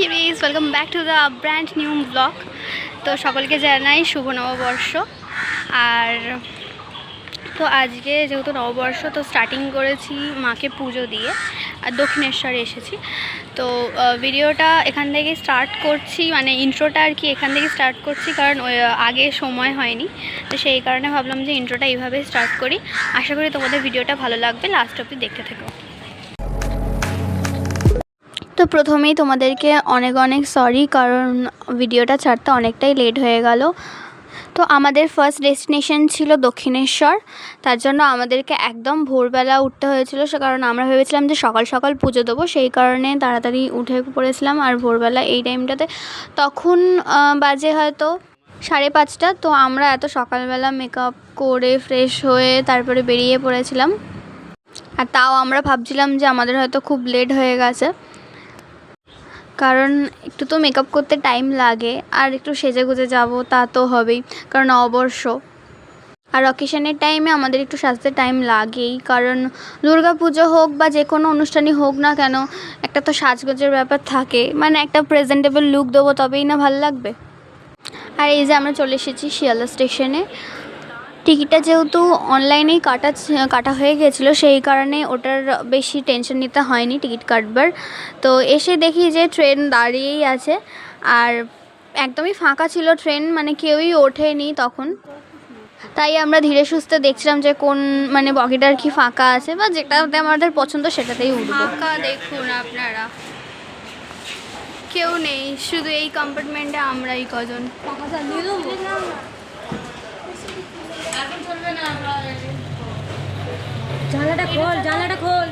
কিরিস welcome back to the brand new blog. তো সকলকে জানাই শুভ নববর্ষ। আর তো আজকে যেহেতু নববর্ষ, তো স্টার্টিং করেছি মাকে পুজো দিয়ে, আর দক্ষিণেশ্বরে এসেছি। তো ভিডিওটা এখান থেকে স্টার্ট করছি মানে ইন্ট্রোটা আর কি এখান থেকে স্টার্ট করছি, কারণ আগে সময় হয়নি। তো সেই কারণে ভাবলাম যে ইন্ট্রোটা এইভাবে স্টার্ট করি। আশা করি তোমাদের ভিডিওটা ভালো লাগবে লাস্ট অবধি দেখতে থেকো। তো প্রথমেই তোমাদেরকে অনেক অনেক সরি কারণ ভিডিওটা ছাড়তে অনেকটাই লেট হয়ে গেল। তো আমাদের ফার্স্ট ডেস্টিনেশন ছিল দক্ষিণেশ্বর। তার জন্য আমাদেরকে একদম ভোরবেলা উঠতে হয়েছিল, সে কারণ আমরা ভেবেছিলাম যে সকাল সকাল পুজো দেবো, সেই কারণে তাড়াতাড়ি উঠে পড়েছিলাম। আর ভোরবেলা এই টাইমটাতে তখন বাজে হয়তো সাড়ে পাঁচটা, তো আমরা এত সকালবেলা মেকআপ করে ফ্রেশ হয়ে তারপরে বেরিয়ে পড়েছিলাম। আর তাও আমরা ভাবছিলাম যে আমাদের হয়তো খুব লেট হয়ে গেছে। কারণ একটু তো মেকআপ করতে টাইম লাগে, আর একটু সেজে গুজে যাব তা তো হবেই, কারণ অবশ্য। আর অকেশনের টাইমে আমাদের একটু সাজতে টাইম লাগেই, কারণ দুর্গা পুজো হোক বা যে কোনো অনুষ্ঠানই হোক না কেন, একটা তো সাজগোজের ব্যাপার থাকে মানে একটা প্রেজেন্টেবল লুক দেবো তবেই না ভালো লাগবে। আর এই যে আমরা চলে এসেছি শিয়ালদা স্টেশনে টিকিটটা যেহেতু অনলাইনেই কাটা কাটা হয়ে গেছিল সেই কারণে ওটার বেশি টেনশন নিতে হয়নি টিকিট কাটবার। তো এসে দেখি যে ট্রেন দাঁড়িয়েই আছে আর একদমই ফাঁকা ছিল ট্রেন মানে কেউই ওঠেনি তখন। তাই আমরা ধীরে সুস্থে দেখছিলাম যে কোন মানে বগিটা আর কি ফাঁকা আছে বা যেটাতে আমাদের পছন্দ সেটাতেই উঠবো। ফাঁকা দেখুন আপনারা। কেউ নেই শুধু এই কম্পার্টমেন্টে আমরাই কজন। জানলাটা খোল জানলাটা খোল।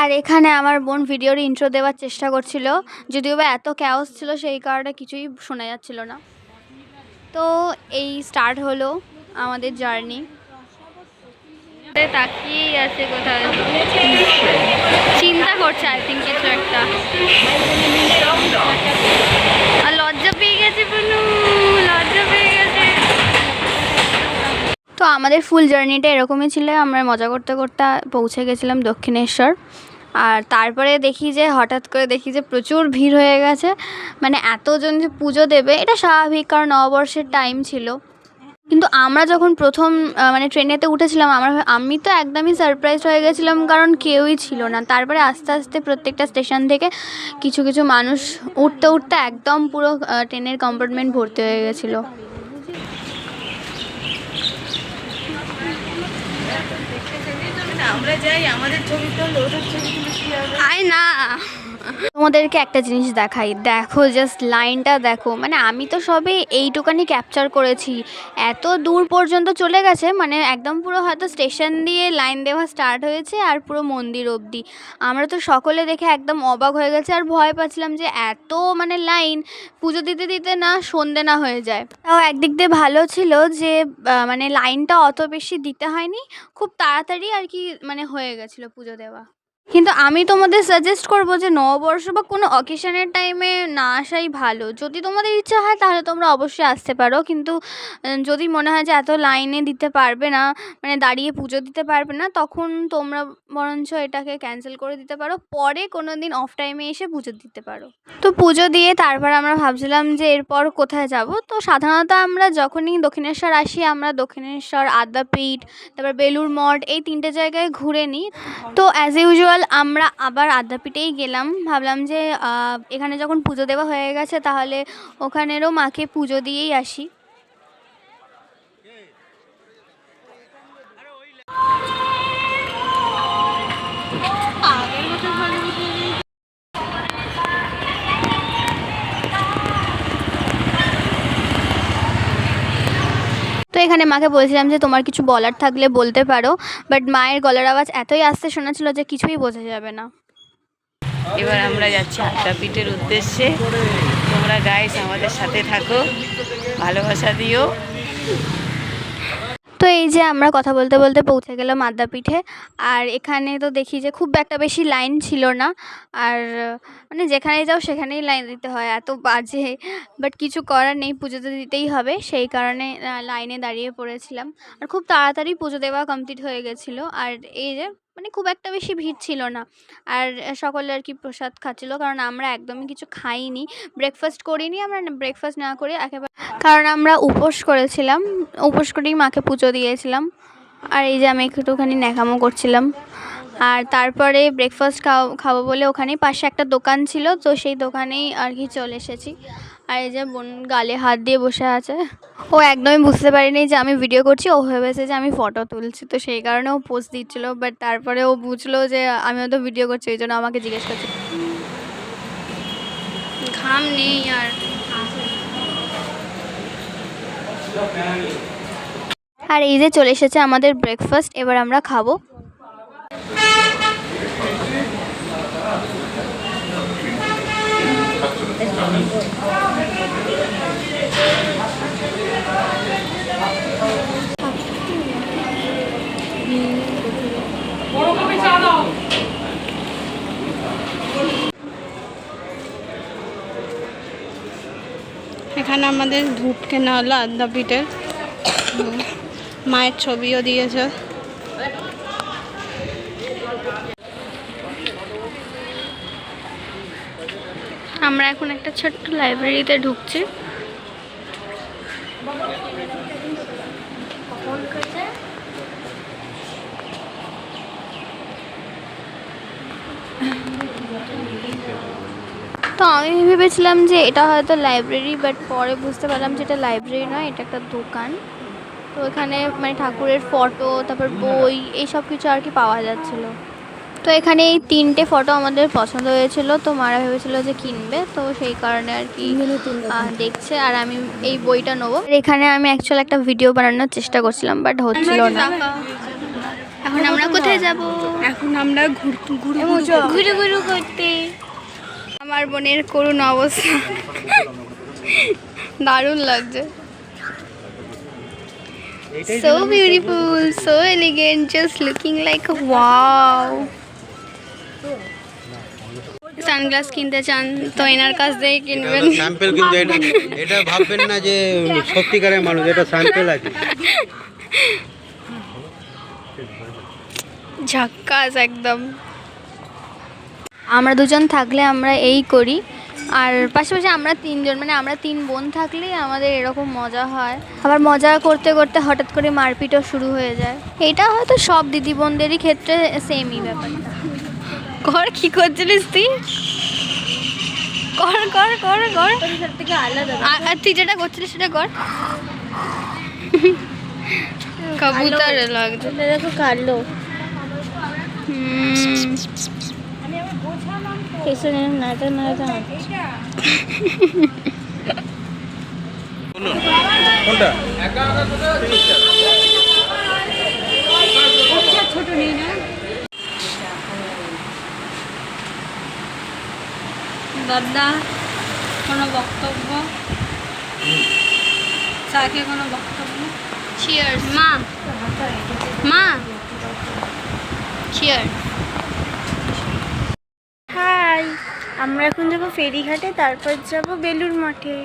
আর এখানে আমার বোন ভিডিওর ইন্ট্রো দেওয়ার চেষ্টা করছিল যদিও বা এত ক্যাওস ছিল সেই কারণে কিছুই শোনা যাচ্ছিল না। তো এই স্টার্ট হলো আমাদের জার্নি তাকিয়েই আছে কোথায়? চিন্তা করছে আই থিঙ্ক কিছু একটা। আর লজ্জা পেয়ে গেছে বুনু। তো আমাদের ফুল জার্নিটা এরকমই ছিল। আমরা মজা করতে করতে পৌঁছে গেছিলাম দক্ষিণেশ্বর। আর তারপরে দেখি যে, হঠাৎ করে দেখি যে, প্রচুর ভিড় হয়ে গেছে। মানে এতজন যে পুজো দেবে, এটা স্বাভাবিক কারণ নববর্ষের টাইম ছিল। কিন্তু আমরা যখন প্রথম মানে ট্রেনেতে উঠেছিলাম, আমার আমি তো একদমই সারপ্রাইজ হয়ে গেছিলাম, কারণ কেউই ছিল না। তারপরে আস্তে আস্তে প্রত্যেকটা স্টেশন থেকে কিছু কিছু মানুষ উঠতে উঠতে একদম পুরো ট্রেনের কম্পার্টমেন্ট ভর্তি হয়ে গেছিল। আমরা যাই আমাদের ছবি তো ওদের ছবি তুলে কি হবে? আয় না। তোমাদেরকে একটা জিনিস দেখাই। দেখো জাস্ট লাইনটা দেখো। মানে আমি তো সবে এইটুকানি ক্যাপচার করেছি। এত দূর পর্যন্ত চলে গেছে মানে একদম পুরো হয়তো স্টেশন দিয়ে লাইন দেওয়া স্টার্ট হয়েছে আর পুরো মন্দির অবধি। আমরা তো সকলে দেখে একদম অবাক হয়ে গেছে আর ভয় পাচ্ছিলাম যে এত মানে লাইন পুজো দিতে দিতে না সন্ধে না হয়ে যায়। তাও একদিক দিয়ে ভালো ছিল যে মানে লাইনটা অত বেশি দিতে হয়নি। খুব তাড়াতাড়ি আর কি মানে হয়ে গেছিল পুজো দেওয়া। কিন্তু আমি তোমাদের সাজেস্ট করব যে নববর্ষ বা কোনো অকেশনের টাইমে না আসাই ভালো। যদি তোমাদের ইচ্ছা হয় তাহলে তোমরা অবশ্যই আসতে পারো। কিন্তু যদি মনে হয় যে এত লাইনে দিতে পারবে না মানে দাঁড়িয়ে পুজো দিতে পারবে না, তখন তোমরা বরঞ্চ এটাকে ক্যান্সেল করে দিতে পারো। পরে কোনো দিন অফ টাইমে এসে পুজো দিতে পারো। তো পুজো দিয়ে তারপর আমরা ভাবছিলাম যে এরপর কোথায় যাব? তো সাধারণত আমরা যখনই দক্ষিণেশ্বর আসি, আমরা দক্ষিণেশ্বর, আদ্যাপীঠ, তারপর বেলুর মঠ এই তিনটে জায়গায় ঘুরে নিই। তো অ্যাজ ইউজুয়াল আমরা আবার আদ্যাপীঠেই গেলাম। ভাবলাম যে এখানে যখন পুজো দেওয়া হয়ে গেছে, তাহলে ওখানেরও মাকে পুজো দিয়েই আসি। এখানে মাকে বলছিলাম যে তোমার কিছু বলার থাকলে বলতে পারো বাট মায়ের গলার আওয়াজ এতই আস্তে শোনাচ্ছিল যে কিছুই বোঝা যাবে না। এবার আমরা যাচ্ছি আদ্যাপীঠের উদ্দেশ্যে। তোমরা গাইস আমাদের সাথে থাকো, ভালোবাসা দিও। তো এই যে আমরা কথা বলতে বলতে পৌঁছে গেলাম আদ্যাপীঠে। আর এখানে তো দেখি যে খুব একটা বেশি লাইন ছিল না। আর মানে যেখানে যাও সেখানেই লাইন দিতে হয়, এত বাজে। বাট কিছু করার নেই, পুজো তো দিতেই হবে। সেই কারণে লাইনে দাঁড়িয়ে পড়েছিলাম। আর খুব তাড়াতাড়ি পুজো দেওয়া কমপ্লিট হয়ে গেছিল। আর এই যে মানে খুব একটা বেশি ভিড় ছিল না। আর সকলে আর কি প্রসাদ খাচ্ছিলো, কারণ আমরা একদমই কিছু খাইনি। ব্রেকফাস্ট করিনি, আমরা ব্রেকফাস্ট না করে একেবারে কারণ আমরা উপোস করেছিলাম, উপোস করেই মাকে পুজো দিয়েছিলাম। আর এই যে আমি একটুখানি ন্যাকামো করছিলাম। আর তারপরে ব্রেকফাস্ট খাও, খাব বলে ওখানেই পাশে একটা দোকান ছিল, তো সেই দোকানেই আর কি চলে এসেছি। আর এই যে বোন, গালে হাত দিয়ে বসে আছে। ও একদমই বুঝতে পারিনি যে আমি ভিডিও করছি, ও ভেবেছে যে আমি ফটো তুলছি। তো সেই কারণে ও পোস্ট দিচ্ছিল বাট তারপরে ও বুঝলো যে আমি হয়তো ভিডিও করছি, ওই জন্য আমাকে জিজ্ঞেস করছে। ঘাম নেই আর আর এই যে চলে এসেছে আমাদের ব্রেকফাস্ট এবার আমরা খাব। এখানে আমাদের ধূপ কেনা হলো আদ্যাপীঠের মায়ের ছবিও দিয়েছে। আমরা এখন একটা ছোট্ট লাইব্রেরিতে ঢুকছি। তো আমি ভেবেছিলাম যে এটা হয়তো লাইব্রেরি বাট পরে বুঝতে পারলাম যে এটা লাইব্রেরি নয় এটা একটা দোকান। তো এখানে মানে ঠাকুরের ফটো তারপর বই এই সব কিছু আর কি পাওয়া যাচ্ছিল। তো এখানে এই তিনটে ফটো আমাদের পছন্দ হয়েছিল তো মারা ভেবেছিল যে কিনবে তো সেই কারণে আর কি দেখছে আর আমি এই বইটা নেব। এখানে আমি অ্যাকচুয়াল একটা ভিডিও বানানোর চেষ্টা করছিলাম বাট হচ্ছিল না। এখন আমরা কোথায় যাব? এখন আমরা ঘুর ঘুরু ঘুরু ঘুরু করতে। আমার বোনের করুণ অবস্থা। দারুণ লাগছে। So beautiful so elegant just looking like wow sunglass কিনতে চান তো এনার কাছ থেকে কিনবেন। স্যাম্পেল কিন্তু এটা এটা ভাববেন না যে সত্যিকারের মানুষ এটা স্যাম্পেল আছে। ঝাক্কাস একদম। আমরা দুজন থাকলে আমরা এই করি। আর পাশাপাশি আমরা তিনজন মানে আমরা তিন বোন থাকলেই আমাদের এরকম মজা হয়। আবার মজা করতে করতে হঠাৎ করে মারপিটও শুরু হয়ে যায়। এটা হয়তো সব দিদি বোনদেরই ক্ষেত্রে সেমই ব্যাপারটা কর কি করছিলিস তুই? কর কর কর কর। থেকে আলাদা আর তুই যেটা করছিলিস সেটা কর। কবুতর লাগছে। দেখো কালো। হুম। পেছনে নাড়াতে নাড়াতে কোনটা? দাদা কোনো বক্তব্য? চাকে কোনো বক্তব্য? চিয়ার্স মা। মা। চিয়ার্স আমরা এখন যাব ফেরিঘাটে, তারপর যাব বেলুর মঠে।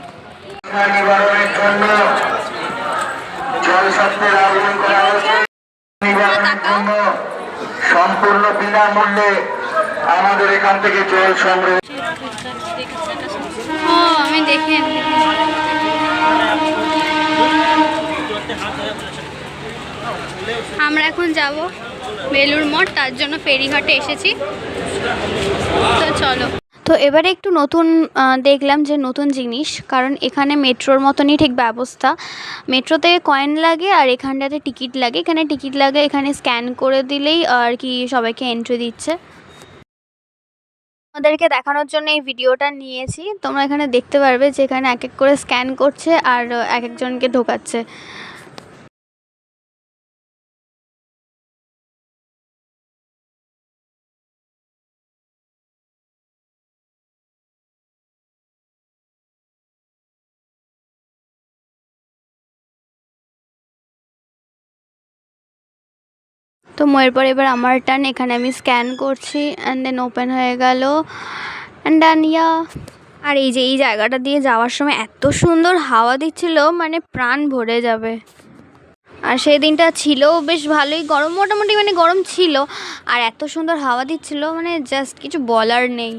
সম্পূর্ণ বিনামূল্যে আমাদের এখান থেকে জল সংগ্রহ আমি দেখে আমরা এখন যাব বেলুর মঠ, তার জন্য ফেরিঘাটে এসেছি। তো চলো। তো এবারে একটু নতুন দেখলাম যে নতুন জিনিস, কারণ এখানে মেট্রোর মতনই ঠিক ব্যবস্থা। মেট্রোতে কয়েন লাগে আর এখানটাতে টিকিট লাগে। এখানে টিকিট লাগে, এখানে স্ক্যান করে দিলেই আর কি সবাইকে এন্ট্রি দিচ্ছে। আমাদেরকে দেখানোর জন্য এই ভিডিওটা নিয়েছি। তোমরা এখানে দেখতে পারবে যে এখানে এক এক করে স্ক্যান করছে আর এক একজনকে ঢোকাচ্ছে। ময়ের পর এবার আমার টার্ন এখানে আমি স্ক্যান করছি অ্যান্ড দেন ওপেন হয়ে গেল। অ্যান্ড ডান ইয়া আর এই যে এই জায়গাটা দিয়ে যাওয়ার সময় এত সুন্দর হাওয়া দিচ্ছিল মানে প্রাণ ভরে যাবে। আর সেই দিনটা ছিল বেশ ভালোই, গরম, মোটামুটি মানে গরম ছিল, আর এত সুন্দর হাওয়া দিচ্ছিল মানে জাস্ট কিছু বলার নেই।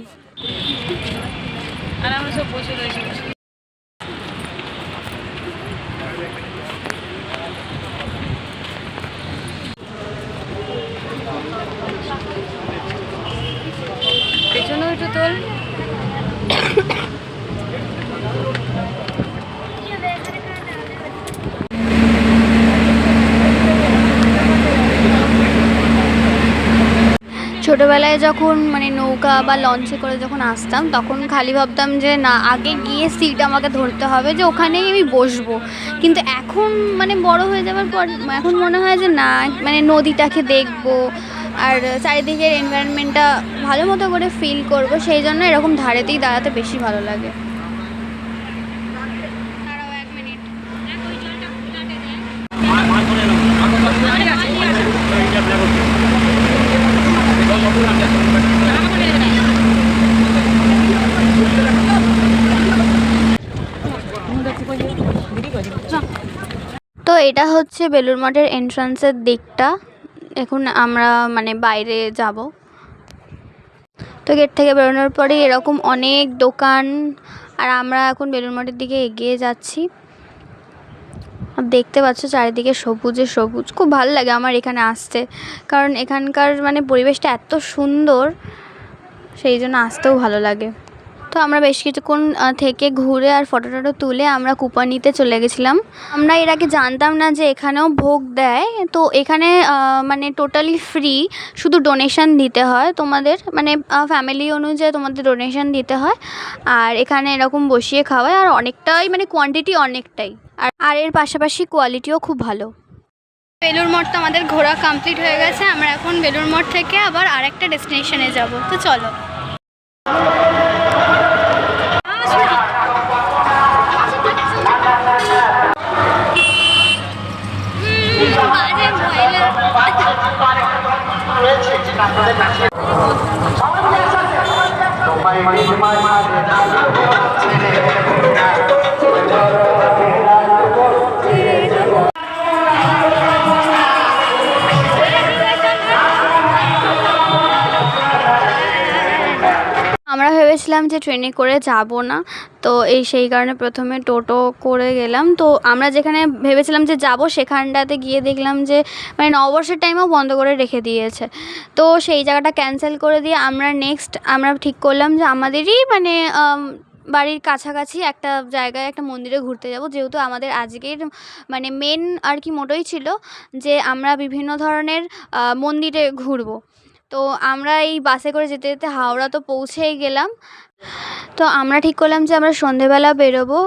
পেছনেও একটু তোল। ছোটোবেলায় যখন মানে নৌকা বা লঞ্চে করে যখন আসতাম, তখন খালি ভাবতাম যে, না, আগে গিয়ে সিট আমাকে ধরতে হবে যে ওখানেই আমি বসবো। কিন্তু এখন মানে বড় হয়ে যাওয়ার পর, এখন মনে হয় যে, না মানে নদীটাকে দেখব আর চারিদিকের এনভায়রনমেন্টটা ভালো মতো করে ফিল করব, সেই জন্য এরকম ধারেতেই দাঁড়াতে বেশি ভালো লাগে। তো এটা হচ্ছে বেলুর মঠের এন্ট্রান্সের দিকটা। এখন আমরা মানে বাইরে যাব। তো গেট থেকে বেরোনোর পরে এরকম অনেক দোকান, আর আমরা এখন বেলুন মঠের দিকে এগিয়ে যাচ্ছি। দেখতে পাচ্ছ চারিদিকে সবুজে সবুজ, খুব ভালো লাগে আমার এখানে আসতে। কারণ এখানকার মানে পরিবেশটা এত সুন্দর, সেই জন্য আসতেও ভালো লাগে। তো আমরা বেশ কিছুক্ষণ থেকে ঘুরে আর ফটো টটো তুলে আমরা কুপানিতে চলে গেছিলাম। আমরা এর আগে জানতাম না যে এখানেও ভোগ দেয়। তো এখানে মানে টোটালি ফ্রি শুধু ডোনেশন দিতে হয় তোমাদের মানে ফ্যামিলি অনুযায়ী তোমাদের ডোনেশন দিতে হয়। আর এখানে এরকম বসিয়ে খাওয়ায়, আর অনেকটাই মানে কোয়ান্টিটি অনেকটাই। আর আর এর পাশাপাশি কোয়ালিটিও খুব ভালো। বেলুর মঠ তো আমাদের ঘোরা কমপ্লিট হয়ে গেছে। আমরা এখন বেলুর মঠ থেকে আবার আরেকটা ডেস্টিনেশনে যাব। তো চলো। ভেবেছিলাম যে ট্রেনে করে যাব না, তো এই সেই কারণে প্রথমে টোটো করে গেলাম। তো আমরা যেখানে ভেবেছিলাম যে যাব, সেখানটাতে গিয়ে দেখলাম যে মানে নববর্ষের টাইমও বন্ধ করে রেখে দিয়েছে। তো সেই জায়গাটা ক্যান্সেল করে দিয়ে আমরা নেক্সট আমরা ঠিক করলাম যে আমাদেরই মানে বাড়ির কাছাকাছি একটা জায়গায় একটা মন্দিরে ঘুরতে যাব। যেহেতু আমাদের আজকের মানে মেন আর কি মোটোই ছিল যে আমরা বিভিন্ন ধরনের মন্দিরে ঘুরবো। তো আমরা এই বাসে করে যেতে যেতে হাওড়া তো পৌঁছেই গেলাম তো আমরা ঠিক করলাম যে আমরা সন্ধেবেলা বেরোবো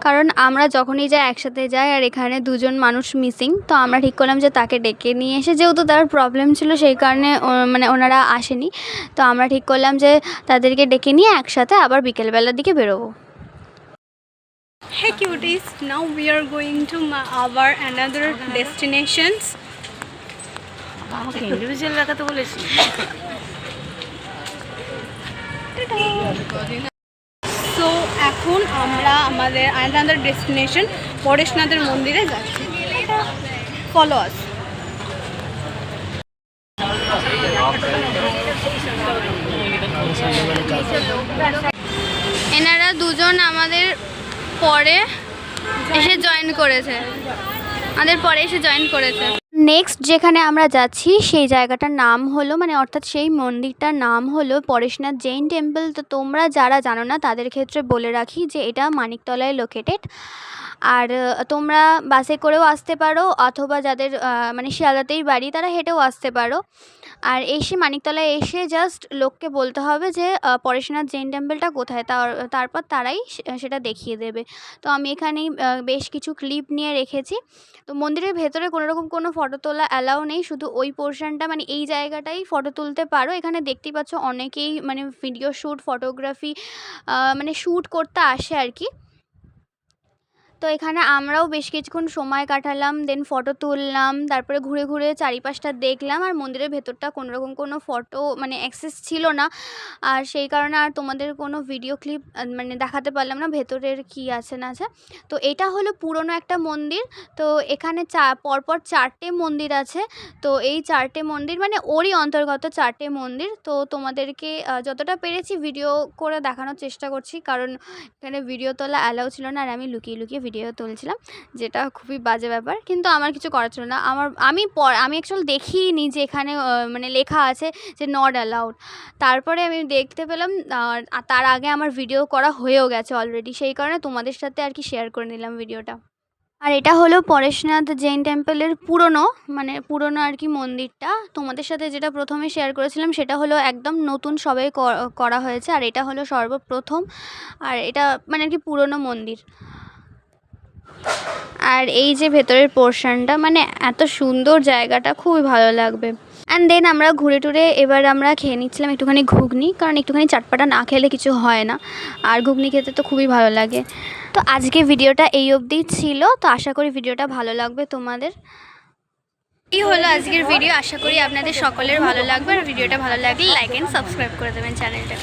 কারণ আমরা যখনই যাই একসাথে যাই আর এখানে দুজন মানুষ মিসিং তো আমরা ঠিক করলাম যে তাকে ডেকে নিয়ে এসে যেহেতু তার প্রবলেম ছিল সেই কারণে মানে ওনারা আসেনি তো আমরা ঠিক করলাম যে তাদেরকে ডেকে নিয়ে একসাথে আবার বিকেলবেলার দিকে বেরোবো Hey cuties, now are going to my, our another destinations. আমাকে ইন্ডিভিজুয়াল দেখাতে বলেছি। সো এখন আমরা আমাদের another ডেস্টিনেশন পরেশনাথের মন্দিরে যাচ্ছি। ফলো আস এনারা দুজন আমাদের পরে এসে জয়েন করেছে। আমাদের পরে এসে জয়েন করেছে। নেক্সট যেখানে আমরা যাচ্ছি, সেই জায়গাটার নাম হলো মানে অর্থাৎ সেই মন্দিরটার নাম হলো পরেশনাথ জৈন টেম্পল তো তোমরা যারা জানো না, তাদের ক্ষেত্রে বলে রাখি যে এটা মানিকতলায় লোকেটেড আর তোমরা বাসে করেও আসতে পারো, অথবা যাদের মানে শিয়ালদাতেই বাড়ি, তারা হেঁটেও আসতে পারো। আর এসে মানিকতলায় এসে জাস্ট লোককে বলতে হবে যে পরেশনাথ জৈন টেম্পলটা কোথায়? তার, তারপর তারাই সেটা দেখিয়ে দেবে। তো আমি এখানেই বেশ কিছু ক্লিপ নিয়ে রেখেছি। তো মন্দিরের ভেতরে কোনোরকম কোনো ফটো তোলা অ্যালাউ নেই। শুধু ওই পোর্শনটা মানে এই জায়গাটাই ফটো তুলতে পারো। এখানে দেখতেই পাচ্ছ অনেকেই মানে ভিডিও শ্যুট ফটোগ্রাফি মানে শ্যুট করতে আসে আর কি। তো এখানে আমরাও বেশ কিছুক্ষণ সময় কাটালাম দেন ফটো তুললাম, তারপরে ঘুরে ঘুরে চারিপাশটা দেখলাম, আর মন্দিরের ভেতরটা কোনোরকম কোনো ফটো মানে অ্যাক্সেস ছিল না। আর সেই কারণে আর তোমাদের কোনো ভিডিও ক্লিপ মানে দেখাতে পারলাম না ভেতরের কি আছে না আছে। তো এটা হলো পুরনো একটা মন্দির, তো এখানে চা, পরপর চারটে মন্দির আছে। তো এই চারটে মন্দির মানে ওরই অন্তর্গত চারটে মন্দির। তো তোমাদেরকে যতটা পেরেছি ভিডিও করে দেখানোর চেষ্টা করছি, কারণ এখানে ভিডিও তোলা অ্যালাউ ছিল না, আর আমি লুকিয়ে লুকিয়ে ভিডিও তুলছিলাম, যেটা খুবই বাজে ব্যাপার। কিন্তু আমার কিছু করার ছিল না। আমার, আমি পর আমি অ্যাকচুয়াল দেখিনি যে এখানে মানে লেখা আছে যে নট অ্যালাউড তারপরে আমি দেখতে পেলাম, আর তার আগে আমার ভিডিও করা হয়েও গেছে অলরেডি সেই কারণে তোমাদের সাথে আর কি শেয়ার করে নিলাম ভিডিওটা আর এটা হলো পরেশনাথ জৈন টেম্পলের পুরনো মানে পুরনো আর কি মন্দিরটা। তোমাদের সাথে যেটা প্রথমে শেয়ার করেছিলাম, সেটা হলো একদম নতুন সবে ক- করা হয়েছে। আর এটা হলো সর্বপ্রথম, আর এটা মানে আর কি পুরনো মন্দির। আর এই যে ভেতরের পোর্শনটা মানে এত সুন্দর জায়গাটা, খুবই ভালো লাগবে। অ্যান্ড দেন আমরা ঘুরে টুরে এবার আমরা খেয়ে নিচ্ছিলাম একটুখানি ঘুগনি, কারণ একটুখানি চাটপাটা না খেলে কিছু হয় না। আর ঘুগনি খেতে তো খুবই ভালো লাগে। তো আজকে ভিডিওটা এই অবধি ছিল। তো আশা করি ভিডিওটা ভালো লাগবে তোমাদের। এই হলো আজকের ভিডিও। আশা করি আপনাদের সকলের ভালো লাগবে। আর ভিডিওটা ভালো লাগলে লাইক অ্যান্ড সাবস্ক্রাইব করে দেবেন চ্যানেলটা।